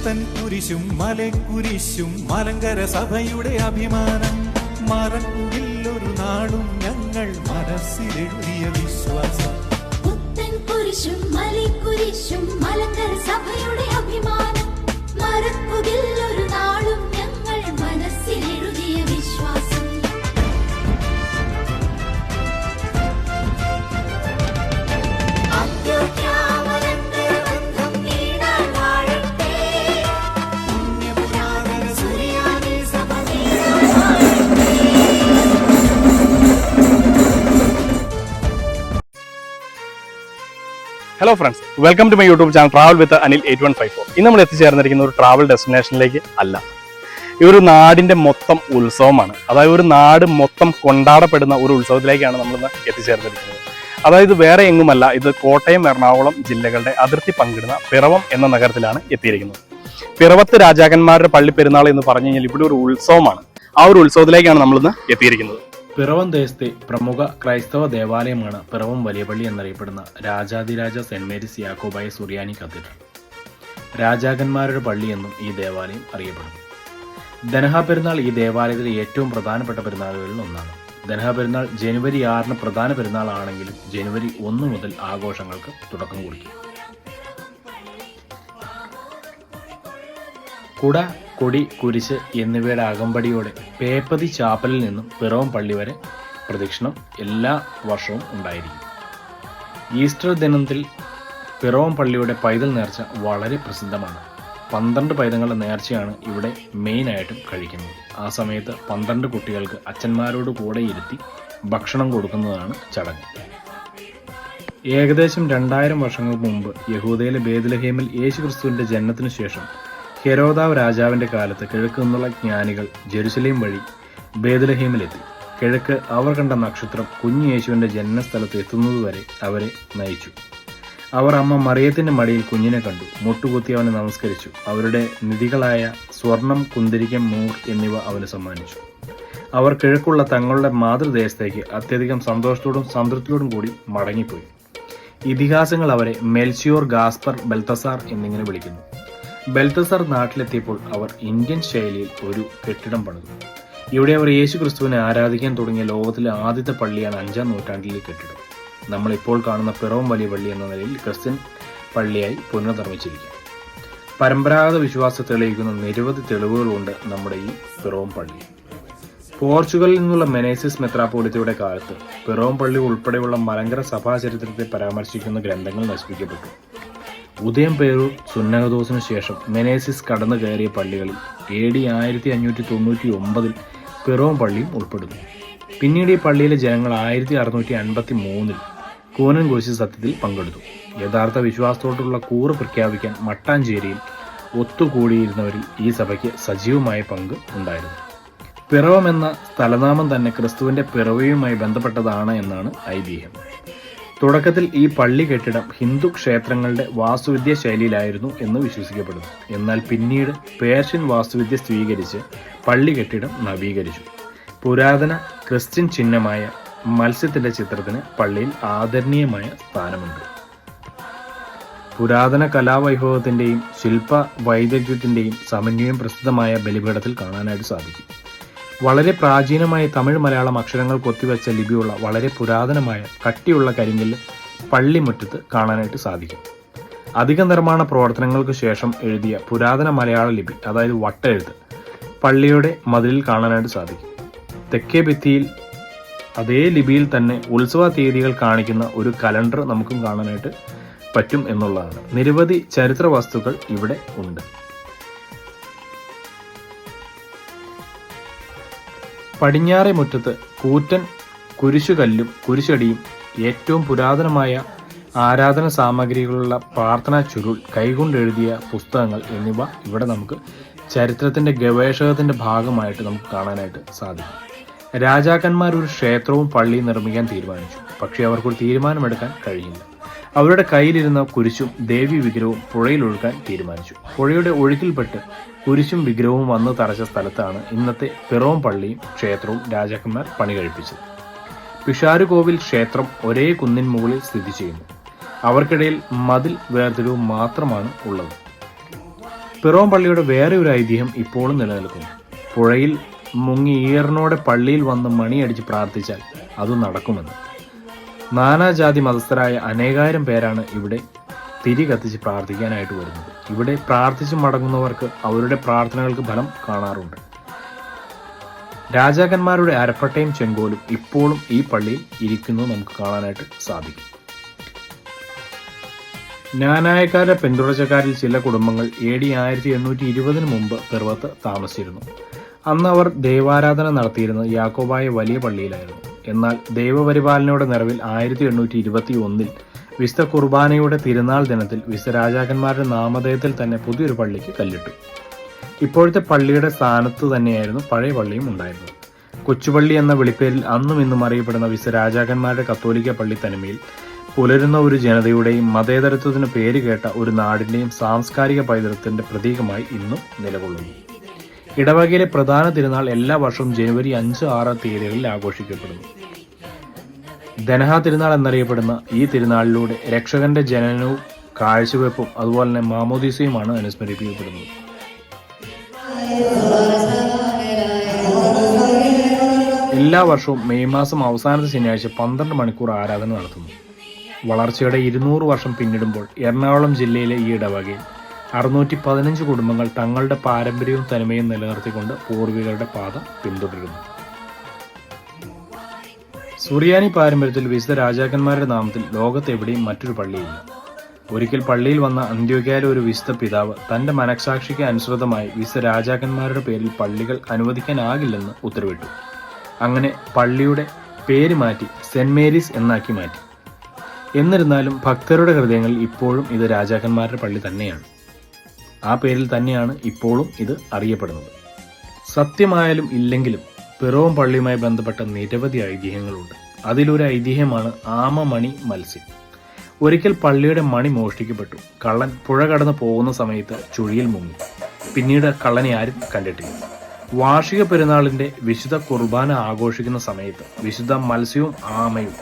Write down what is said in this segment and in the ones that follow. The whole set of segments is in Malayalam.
പുത്തൻ കുരിശും മലക്കുരിശും മലങ്കര സഭയുടെ അഭിമാനം. മറക്കില്ലൊരു നാളും ഞങ്ങൾ മനസ്സിലെഴുതിയ വിശ്വാസം. പുത്തൻ കുരിശും മലക്കുരിശും മലങ്കര സഭയുടെ അഭിമാനം. മറക്കുകില്ലൊരു നാളും hello friends welcome to my YouTube channel travel with Anil eight one five four ഇന്ന് നമ്മൾ എത്തിച്ചേർന്നിരിക്കുന്ന ഒരു ട്രാവൽ ഡെസ്റ്റിനേഷനിലേക്ക് അല്ല. ഈ ഒരു നാടിന്റെ മൊത്തം ഉത്സവമാണ്. അതായത് ഒരു നാട് മൊത്തം കൊണ്ടാടപ്പെടുന്ന ഒരു ഉത്സവത്തിലേക്കാണ് നമ്മളിന്ന് എത്തിച്ചേർന്നിരിക്കുന്നത്. അതായത് വേറെ എങ്ങുമല്ല ഇത് കോട്ടയം എറണാകുളം ജില്ലകളുടെ അതിർത്തി പങ്കിടുന്ന പിറവം എന്ന നഗരത്തിലാണ് എത്തിയിരിക്കുന്നത്. പിറവത്ത് രാജാക്കന്മാരുടെ പള്ളി പെരുന്നാൾ എന്ന് പറഞ്ഞു കഴിഞ്ഞാൽ ഇവിടെ ഒരു ഉത്സവമാണ്. ആ ഒരു ഉത്സവത്തിലേക്കാണ് നമ്മളിന്ന് എത്തിയിരിക്കുന്നത്. പിറവം ദേശത്തെ പ്രമുഖ ക്രൈസ്തവ ദേവാലയമാണ് പിറവം വലിയ പള്ളി എന്നറിയപ്പെടുന്ന Rajathiraja saint Mary's Yakobaya Suriyani cathedral. രാജാക്കന്മാരുടെ പള്ളി എന്നും ഈ ദേവാലയം അറിയപ്പെടുന്നു. ധനഹ പെരുന്നാൾ ഈ ദേവാലയത്തിലെ ഏറ്റവും പ്രധാനപ്പെട്ട പെരുന്നാളുകളിൽ ഒന്നാണ്. ധനഹ പെരുന്നാൾ ജനുവരി ആറിന് പ്രധാന പെരുന്നാളാണെങ്കിലും ജനുവരി ഒന്ന് മുതൽ ആഘോഷങ്ങൾക്ക് തുടക്കം കുറിക്കും. കുട കൊടി കുരിശ് എന്നിവയുടെ അകമ്പടിയോടെ പേപ്പതി ചാപ്പലിൽ നിന്നും പിറവം പള്ളി വരെ പ്രദക്ഷിണം എല്ലാ വർഷവും ഉണ്ടായിരിക്കും. ഈസ്റ്റർ ദിനത്തിൽ പിറവം പള്ളിയുടെ പൈതൽ നേർച്ച വളരെ പ്രസിദ്ധമാണ്. പന്ത്രണ്ട് പൈതങ്ങളുടെ നേർച്ചയാണ് ഇവിടെ മെയിനായിട്ടും കഴിക്കുന്നത്. ആ സമയത്ത് പന്ത്രണ്ട് കുട്ടികൾക്ക് അച്ഛന്മാരോട് കൂടെ ഇരുത്തി ഭക്ഷണം കൊടുക്കുന്നതാണ് ചടങ്ങ്. ഏകദേശം രണ്ടായിരം വർഷങ്ങൾക്ക് മുമ്പ് യഹൂദയിലെ ബേദലഹേമിൽ യേശുക്രിസ്തുവിന്റെ ജനനത്തിനു ശേഷം ഹെരോദാവ് രാജാവിന്റെ കാലത്ത് കിഴക്ക് നിന്നുള്ള ജ്ഞാനികൾ ജെറുസലേം വഴി ബേദലഹീമിലെത്തി കിഴക്ക് അവർ കണ്ട നക്ഷത്രം കുഞ്ഞു യേശുവിന്റെ ജനനസ്ഥലത്ത് എത്തുന്നതുവരെ അവരെ നയിച്ചു. അവർ അമ്മ മറിയത്തിന്റെ മടിയിൽ കുഞ്ഞിനെ കണ്ടു. മുട്ടുകുത്തി അവനെ നമസ്കരിച്ചു. അവരുടെ നിധികളായ സ്വർണം കുന്തിരിക്കം മൂർ എന്നിവ അവന് സമ്മാനിച്ചു. അവർ കിഴക്കുള്ള തങ്ങളുടെ മാതൃദേശത്തേക്ക് അത്യധികം സന്തോഷത്തോടും സംതൃപ്തിയോടും കൂടി മടങ്ങിപ്പോയി. ഇതിഹാസങ്ങൾ അവരെ മെൽസിയോർ ഗാസ്പർ ബെൽത്തസാർ എന്നിങ്ങനെ വിളിക്കുന്നു. ബെൽത്തസാർ നാട്ടിലെത്തിയപ്പോൾ അവർ ഇന്ത്യൻ ശൈലിയിൽ ഒരു കെട്ടിടം പണിതു. ഇവിടെ അവർ യേശു ക്രിസ്തുവിനെ ആരാധിക്കാൻ തുടങ്ങിയ ലോകത്തിലെ ആദ്യത്തെ പള്ളിയാണ് അഞ്ചാം നൂറ്റാണ്ടിലെ കെട്ടിടം. നമ്മളിപ്പോൾ കാണുന്ന പിറവം വലിയ പള്ളി എന്ന നിലയിൽ ക്രിസ്ത്യൻ പള്ളിയായി പുനർനിർമ്മിച്ചിരിക്കും പരമ്പരാഗത വിശ്വാസത്തെ തെളിയിക്കുന്ന നിരവധി തെളിവുകളുണ്ട് നമ്മുടെ ഈ പിറവം പള്ളി. പോർച്ചുഗലിൽ നിന്നുള്ള മെനേസിസ് മെത്രാപോളിത്തയുടെ കാലത്ത് പിറവം പള്ളി ഉൾപ്പെടെയുള്ള മലങ്കര സഭാചരിത്രത്തെ പരാമർശിക്കുന്ന ഗ്രന്ഥങ്ങൾ നശിപ്പിക്കപ്പെട്ടു. ഉദയം പേരൂർ സുന്നഹദോസിനു ശേഷം മെനേസിസ് കടന്നു കയറിയ പള്ളികളിൽ എ ഡി ആയിരത്തി അഞ്ഞൂറ്റി തൊണ്ണൂറ്റി ഒമ്പതിൽ പിറവം പള്ളിയും ഉൾപ്പെടുന്നു. പിന്നീട് ഈ പള്ളിയിലെ ജനങ്ങൾ ആയിരത്തി അറുന്നൂറ്റി അൻപത്തി മൂന്നിൽ കൂനൻ കുരിശ് സത്യത്തിൽ പങ്കെടുത്തു. യഥാർത്ഥ വിശ്വാസത്തോടുള്ള കൂറ് പ്രഖ്യാപിക്കാൻ മട്ടാഞ്ചേരിയിൽ ഒത്തുകൂടിയിരുന്നവരിൽ ഈ സഭയ്ക്ക് സജീവമായ പങ്ക് ഉണ്ടായിരുന്നു. എന്ന സ്ഥലനാമം തന്നെ ക്രിസ്തുവിന്റെ പിറവിയുമായി ബന്ധപ്പെട്ടതാണ് എന്നാണ് ഐതിഹ്യം. തുടക്കത്തിൽ ഈ പള്ളി കെട്ടിടം ഹിന്ദു ക്ഷേത്രങ്ങളുടെ വാസ്തുവിദ്യ ശൈലിയിലായിരുന്നു എന്ന് വിശ്വസിക്കപ്പെടുന്നു. എന്നാൽ പിന്നീട് പേർഷ്യൻ വാസ്തുവിദ്യ സ്വീകരിച്ച് പള്ളി കെട്ടിടം നവീകരിച്ചു. പുരാതന ക്രിസ്ത്യൻ ചിഹ്നമായ മത്സ്യത്തിന്റെ ചിത്രത്തിന് പള്ളിയിൽ ആദരണീയമായ സ്ഥാനമുണ്ട്. പുരാതന കലാവൈഭവത്തിന്റെയും ശില്പ വൈദഗ്ധ്യത്തിന്റെയും സമന്വയം പ്രസിദ്ധമായ ബലിപീഠത്തിൽ കാണാനായിട്ട് സാധിക്കും. വളരെ പ്രാചീനമായ തമിഴ് മലയാളം അക്ഷരങ്ങൾ കൊത്തിവെച്ച ലിപിയുള്ള വളരെ പുരാതനമായ കട്ടിയുള്ള കരിങ്കല്ല് പള്ളിമുറ്റത്ത് കാണാനായിട്ട് സാധിക്കും. അധിക നിർമ്മാണ പ്രവർത്തനങ്ങൾക്ക് ശേഷം എഴുതിയ പുരാതന മലയാള ലിപി അതായത് വട്ടെഴുത്ത് പള്ളിയുടെ മതിലിൽ കാണാനായിട്ട് സാധിക്കും. തെക്കേ ഭിത്തിയിൽ അതേ ലിപിയിൽ തന്നെ ഉത്സവ തീയതികൾ കാണിക്കുന്ന ഒരു കലണ്ടർ നമുക്കും കാണാനായിട്ട് പറ്റും എന്നുള്ളതാണ്. നിരവധി ചരിത്ര വസ്തുക്കൾ ഇവിടെ ഉണ്ട്. പടിഞ്ഞാറെ മുറ്റത്ത് കൂറ്റൻ കുരിശുകല്ലും കുരിശടിയും ഏറ്റവും പുരാതനമായ ആരാധന സാമഗ്രികളുള്ള പ്രാർത്ഥനാ ചുരുൾ കൈകൊണ്ടെഴുതിയ പുസ്തകങ്ങൾ എന്നിവ ഇവിടെ നമുക്ക് ചരിത്രത്തിന്റെ ഗവേഷകത്തിന്റെ ഭാഗമായിട്ട് നമുക്ക് കാണാനായിട്ട് സാധിക്കും. രാജാക്കന്മാർ ഒരു ക്ഷേത്രവും പള്ളിയും നിർമ്മിക്കാൻ തീരുമാനിച്ചു. പക്ഷേ അവർക്കൊരു തീരുമാനമെടുക്കാൻ കഴിയില്ല. അവരുടെ കയ്യിലിരുന്ന കുരിശും ദേവി വിഗ്രഹവും പുഴയിൽ ഒഴുക്കാൻ തീരുമാനിച്ചു. പുഴയുടെ ഒഴുക്കിൽപ്പെട്ട് കുരിശും വിഗ്രഹവും വന്ന് തറച്ച സ്ഥലത്താണ് ഇന്നത്തെ പിറവും പള്ളിയും ക്ഷേത്രവും രാജാക്കന്മാർ പണി കഴിപ്പിച്ചത്. പിഷാരുകോവിൽ ക്ഷേത്രം ഒരേ കുന്നിൻ മുകളിൽ സ്ഥിതി ചെയ്യുന്നു. അവർക്കിടയിൽ മതിൽ വേർതിരിവ് മാത്രമാണ് ഉള്ളത്. പിറോം പള്ളിയുടെ വേറെ ഒരു ഐതിഹ്യം ഇപ്പോഴും നിലനിൽക്കുന്നു. പുഴയിൽ മുങ്ങി ഈറിനോടെ പള്ളിയിൽ വന്ന് മണിയടിച്ച് പ്രാർത്ഥിച്ചാൽ അത് നടക്കുമെന്ന്. നാനാജാതി മതസ്ഥരായ അനേകായിരം പേരാണ് ഇവിടെ തിരി കത്തിച്ച് പ്രാർത്ഥിക്കാനായിട്ട് വരുന്നത്. ഇവിടെ പ്രാർത്ഥിച്ച് മടങ്ങുന്നവർക്ക് അവരുടെ പ്രാർത്ഥനകൾക്ക് ഫലം കാണാറുണ്ട്. രാജാക്കന്മാരുടെ അരപ്പട്ടയും ചെങ്കോലും ഇപ്പോഴും ഈ പള്ളിയിൽ ഇരിക്കുന്നു നമുക്ക് കാണാനായിട്ട് സാധിക്കും. നാനായക്കാരുടെ പിന്തുടർച്ചക്കാരിൽ ചില കുടുംബങ്ങൾ എ ഡി ആയിരത്തി എണ്ണൂറ്റി ഇരുപതിന് മുമ്പ് പെർവത്ത് താമസിച്ചിരുന്നു. അന്ന് അവർ ദൈവാരാധന നടത്തിയിരുന്നത് യാക്കോബായ വലിയ പള്ളിയിലായിരുന്നു. എന്നാൽ ദൈവപരിപാലനയുടെ നിറവിൽ ആയിരത്തി എണ്ണൂറ്റി ഇരുപത്തി ഒന്നിൽ വിശുദ്ധ കുർബാനയുടെ തിരുനാൾ ദിനത്തിൽ വിശുദ്ധ രാജാക്കന്മാരുടെ നാമധേയത്തിൽ തന്നെ പുതിയൊരു പള്ളിക്ക് കല്ലിട്ടു. ഇപ്പോഴത്തെ പള്ളിയുടെ സ്ഥാനത്ത് തന്നെയായിരുന്നു പഴയ പള്ളിയും ഉണ്ടായിരുന്നത്. കൊച്ചുപള്ളി എന്ന വിളിപ്പേരിൽ അന്നും ഇന്നും അറിയപ്പെടുന്ന വിശുദ്ധ രാജാക്കന്മാരുടെ കത്തോലിക്ക പള്ളി തനിമയിൽ പുലരുന്ന ഒരു ജനതയുടെയും മതേതരത്വത്തിന് പേര് കേട്ട ഒരു നാടിന്റെയും സാംസ്കാരിക പൈതൃകത്തിന്റെ പ്രതീകമായി ഇന്നും നിലകൊള്ളുന്നു. ഇടവകയിലെ പ്രധാന തിരുനാൾ എല്ലാ വർഷവും ജനുവരി അഞ്ച് ആറ് തീയതികളിൽ ആഘോഷിക്കപ്പെടുന്നു. ധനഹ തിരുനാൾ എന്നറിയപ്പെടുന്ന ഈ തിരുനാളിലൂടെ രക്ഷകന്റെ ജനനവും കാഴ്ചവെപ്പും അതുപോലെ തന്നെ മാമോദീസയുമാണ് അനുസ്മരിപ്പിക്കപ്പെടുന്നത് എല്ലാ വർഷവും മെയ് മാസം അവസാനത്തെ ശനിയാഴ്ച പന്ത്രണ്ട് മണിക്കൂർ ആരാധന നടത്തുന്നു. വളർച്ചയുടെ ഇരുന്നൂറ് വർഷം പിന്നിടുമ്പോൾ എറണാകുളം ജില്ലയിലെ ഈ ഇടവകയിൽ അറുന്നൂറ്റി പതിനഞ്ച് കുടുംബങ്ങൾ തങ്ങളുടെ പാരമ്പര്യവും തനിമയും നിലനിർത്തിക്കൊണ്ട് പൂർവികരുടെ പാത പിന്തുടരുന്നു. സുറിയാനി പാരമ്പര്യത്തിൽ വിശുദ്ധ രാജാക്കന്മാരുടെ നാമത്തിൽ ലോകത്തെവിടെയും മറ്റൊരു പള്ളിയില്ല. ഒരിക്കൽ പള്ളിയിൽ വന്ന അന്ത്യോഗ്യയിലെ ഒരു വിശുദ്ധ പിതാവ് തന്റെ മനസാക്ഷിക്ക് അനുസൃതമായി വിശുദ്ധ രാജാക്കന്മാരുടെ പേരിൽ പള്ളികൾ അനുവദിക്കാനാകില്ലെന്ന് ഉത്തരവിട്ടു. അങ്ങനെ പള്ളിയുടെ പേര് മാറ്റി സെന്റ് മേരീസ് എന്നാക്കി മാറ്റി. എന്നിരുന്നാലും ഭക്തരുടെ ഹൃദയങ്ങളിൽ ഇപ്പോഴും ഇത് രാജാക്കന്മാരുടെ പള്ളി തന്നെയാണ്. ആ പേരിൽ തന്നെയാണ് ഇപ്പോഴും ഇത് അറിയപ്പെടുന്നത്. സത്യമായാലും ഇല്ലെങ്കിലും പിറവം പള്ളിയുമായി ബന്ധപ്പെട്ട നിരവധി ഐതിഹ്യങ്ങളുണ്ട്. അതിലൊരു ഐതിഹ്യമാണ് ആമമണി മത്സ്യം. ഒരിക്കൽ പള്ളിയുടെ മണി മോഷ്ടിക്കപ്പെട്ടു. കള്ളൻ പുഴ കടന്ന് പോകുന്ന സമയത്ത് ചുഴിയിൽ മുങ്ങി. പിന്നീട് കള്ളനെ ആരും കണ്ടിട്ടില്ല. വാർഷിക പെരുന്നാളിന്റെ വിശുദ്ധ കുർബാന ആഘോഷിക്കുന്ന സമയത്ത് വിശുദ്ധ മത്സ്യവും ആമയും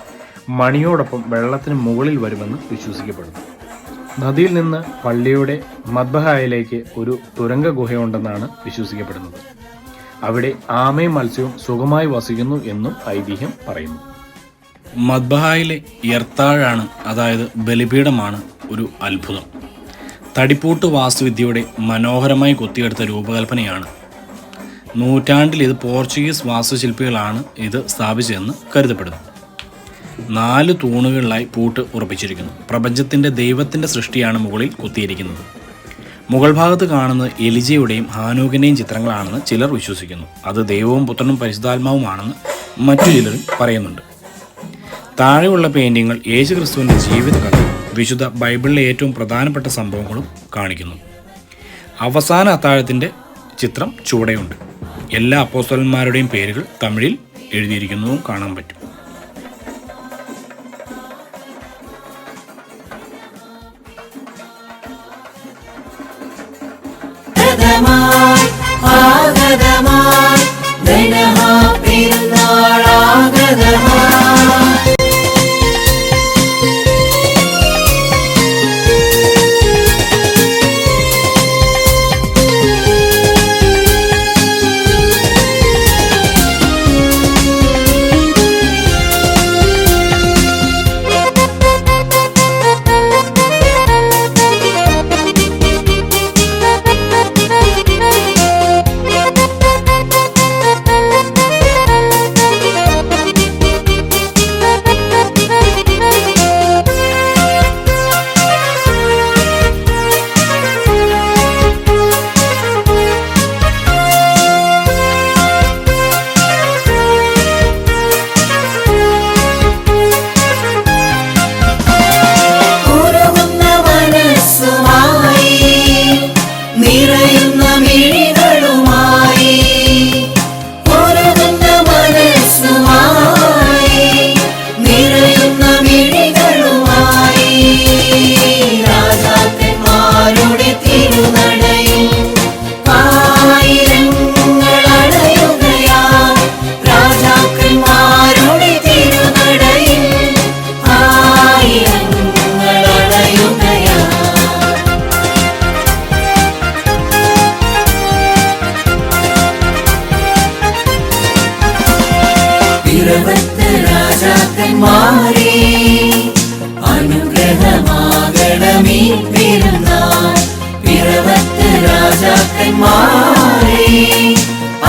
മണിയോടൊപ്പം വെള്ളത്തിന് മുകളിൽ വരുമെന്ന് വിശ്വസിക്കപ്പെടുന്നു. നദിയിൽ നിന്ന് പള്ളിയുടെ മദ്ബഹായിലേക്ക് ഒരു തുരങ്ക ഗുഹയുണ്ടെന്നാണ് വിശ്വസിക്കപ്പെടുന്നത്. അവിടെ ആമയും മത്സ്യവും സുഖമായി വസിക്കുന്നു എന്നും ഐതിഹ്യം പറയുന്നു. മദ്ബഹായിലെ എർത്താഴാണ് അതായത് ബലിപീഠമാണ് ഒരു അത്ഭുതം. തടിപ്പൂട്ട് വാസ്തുവിദ്യയുടെ മനോഹരമായി കൊത്തിയെടുത്ത രൂപകൽപ്പനയാണ്. നൂറ്റാണ്ടിൽ ഇത് പോർച്ചുഗീസ് വാസ്തുശില്പികളാണ് ഇത് സ്ഥാപിച്ചതെന്ന് കരുതപ്പെടുന്നു. നാല് തൂണുകളിലായി പൂട്ട് ഉറപ്പിച്ചിരിക്കുന്നു. പ്രപഞ്ചത്തിന്റെ ദൈവത്തിന്റെ സൃഷ്ടിയാണ് മുകളിൽ കൊത്തിയിരിക്കുന്നത്. മുകൾ ഭാഗത്ത് കാണുന്നത് എലിജയുടെയും ഹാനൂകിന്റെയും ചിത്രങ്ങളാണെന്ന് ചിലർ വിശ്വസിക്കുന്നു. അത് ദൈവവും പുത്രനും പരിശുദ്ധാത്മാവുമാണെന്ന് മറ്റു ചിലരും പറയുന്നുണ്ട്. താഴെയുള്ള പെയിന്റിങ്ങുകൾ യേശുക്രിസ്തുവിന്റെ ജീവിതകഥ വിശുദ്ധ ബൈബിളിലെ ഏറ്റവും പ്രധാനപ്പെട്ട സംഭവങ്ങളും കാണിക്കുന്നു. അവസാന അത്താഴത്തിന്റെ ചിത്രം ചുവടെയുണ്ട്. എല്ലാ അപ്പോസ്തലന്മാരുടെയും പേരുകൾ തമിഴിൽ എഴുതിയിരിക്കുന്നതും കാണാൻ പറ്റും. nada.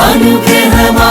अनुग्रहमा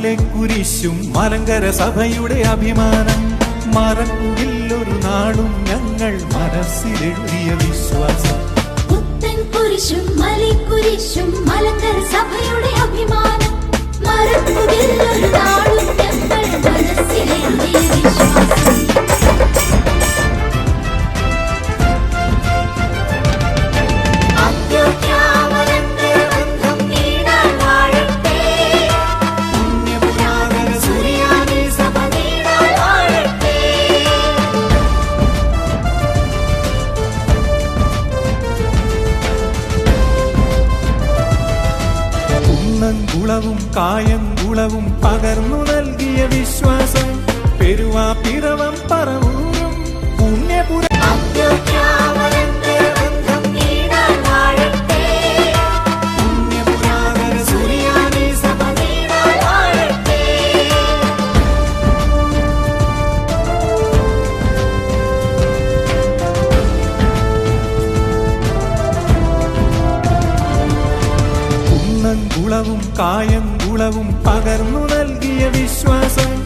മലക്കുരിശും മലങ്കര സഭയുടെ അഭിമാനം. മറക്കില്ലൊരു നാളും ഞങ്ങൾ മനസ്സിലെഴുതിയ വിശ്വാസം. പുത്തൻ കുരിശും മലക്കുരിശും മലങ്കര സഭയുടെ അഭിമാനം. മറക്കില്ലൊരു നാളും ഞങ്ങൾ മനസ്സിലെഴുതിയ വിശ്വാസം. കുളവും കായം കുളവും പകർന്നു നൽകിയ വിശ്വാസം. പെരുവാ പിറവം പറവൂരും. പുണ്യപുരം കായം കുളവും പകർന്നു നൽകിയ വിശ്വാസം.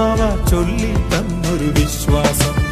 ബാവ ചൊല്ലി തന്നൊരു വിശ്വാസം.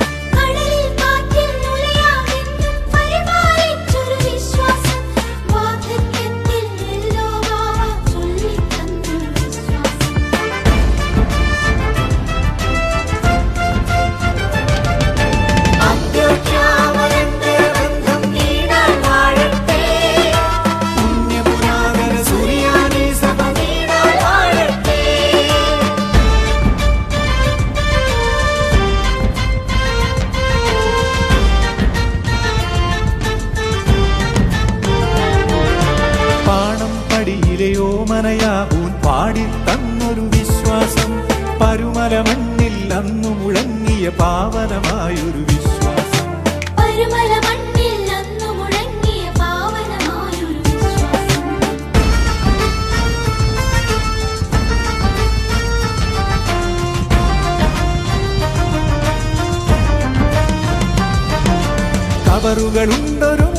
കവറുകളുണ്ടൊരു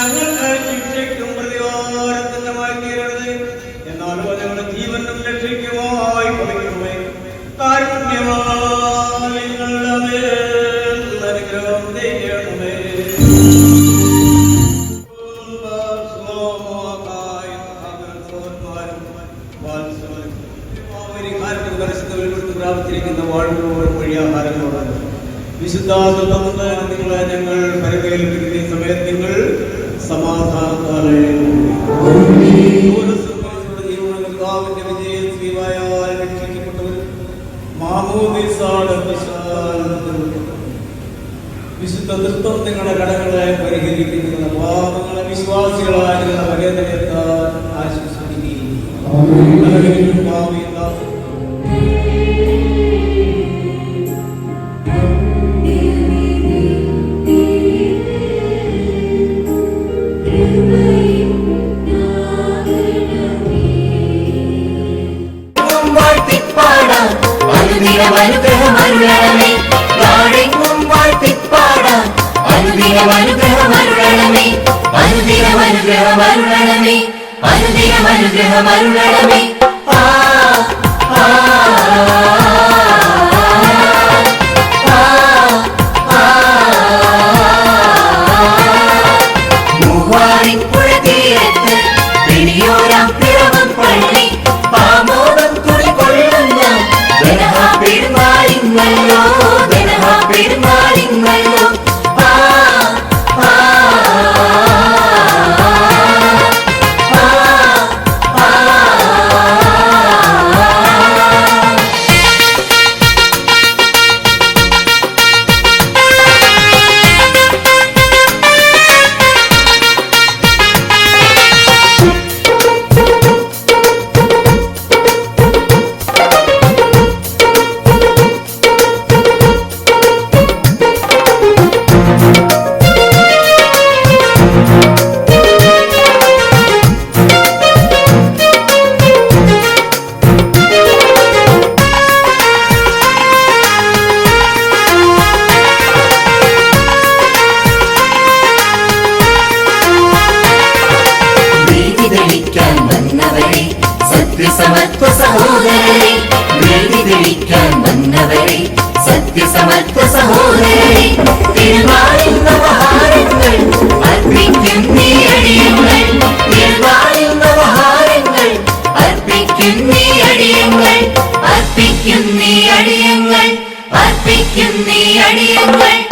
nhà nước ơi. விருகமருளடமே നീ അടിയങ്ങൾ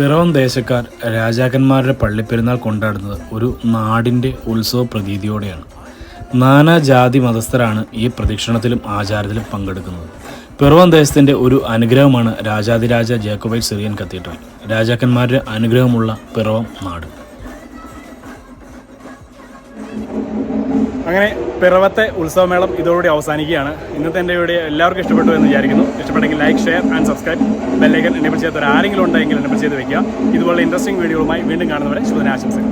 പിറവം ദേശക്കാർ രാജാക്കന്മാരുടെ പള്ളിപ്പെരുന്നാൾ കൊണ്ടാടുന്നത് ഒരു നാടിന്റെ ഉത്സവ പ്രതീതിയോടെയാണ്. നാനാ ജാതി മതസ്ഥരാണ് ഈ പ്രദക്ഷിണത്തിലും ആചാരത്തിലും പങ്കെടുക്കുന്നത്. പിറവം ദേശത്തിന്റെ ഒരു അനുഗ്രഹമാണ് രാജാതിരാജ ജേക്കബൈറ്റ് സിറിയൻ കത്തീഡ്രൽ. രാജാക്കന്മാരുടെ അനുഗ്രഹമുള്ള പിറവം നാട്. അങ്ങനെ പിറവത്തെ ഉത്സവമേളം ഇതോടുകൂടി അവസാനിക്കുകയാണ്. ഇന്നത്തെ എന്റെ വീഡിയോ എല്ലാവർക്കും ഇഷ്ടപ്പെട്ടു എന്ന് വിചാരിക്കുന്നു. ഇഷ്ടപ്പെട്ടെങ്കിൽ like share and subscribe bell icon എന്നെ ചെയ്യാത്തവർ ആരെങ്കിലും ഉണ്ടെങ്കിൽ എന്നെ ചെയ്ത് വെക്കുക. ഇതുപോലെ ഇൻട്രസ്റ്റിംഗ് വീഡിയോകളുമായി വീണ്ടും കാണുന്നവരെ ശുഭദിനാശംസകൾ.